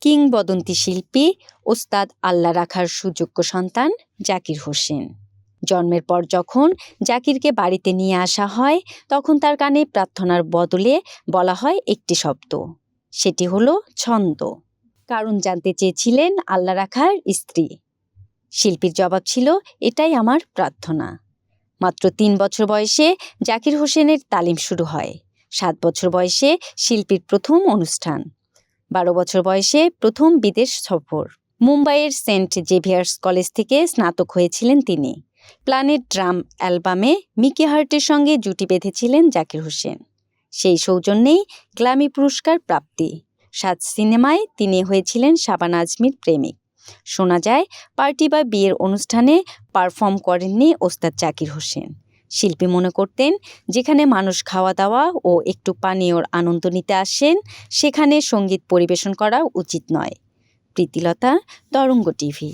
কিংবদন্তি শিল্পী ওস্তাদ আল্লাহ রাখার সুযোগ্য সন্তান জাকির হোসেন। জন্মের পর যখন জাকিরকে বাড়িতে নিয়ে আসা হয়, তখন তার কানে প্রার্থনার বদলে বলা হয় একটি শব্দ। সেটি হলো ছন্দ। কারণ জানতে চেয়েছিলেন আল্লাহ রাখার স্ত্রী। শিল্পীর জবাব ছিল, এটাই আমার প্রার্থনা। মাত্র তিন বছর বয়সে জাকির হোসেনের তালিম শুরু হয়। সাত বছর বয়সে শিল্পীর প্রথম অনুষ্ঠান। বারো বছর বয়সে প্রথম বিদেশ সফর। মুম্বাইয়ের সেন্ট জেভিয়ার্স কলেজ থেকে স্নাতক হয়েছিলেন তিনি। প্ল্যানেট ড্রাম অ্যালবামে মিকি হার্টের সঙ্গে জুটি বেঁধেছিলেন জাকির হোসেন। সেই সৌজন্যেই গ্ল্যামি পুরস্কার প্রাপ্তি। সাত সিনেমায় তিনি হয়েছিলেন শাবানা আজমির প্রেমিক। শোনা যায়, পার্টি বা বিয়ের অনুষ্ঠানে পারফর্ম করেননি ওস্তাদ জাকির হোসেন। শিল্পী মনে করতেন, যেখানে মানুষ খাওয়া দাওয়া ও একটু পানীয়র আনন্দ নিতে আসেন, সেখানে সংগীত পরিবেশন করা উচিত নয়। প্রীতিলতা, তরঙ্গ টিভি।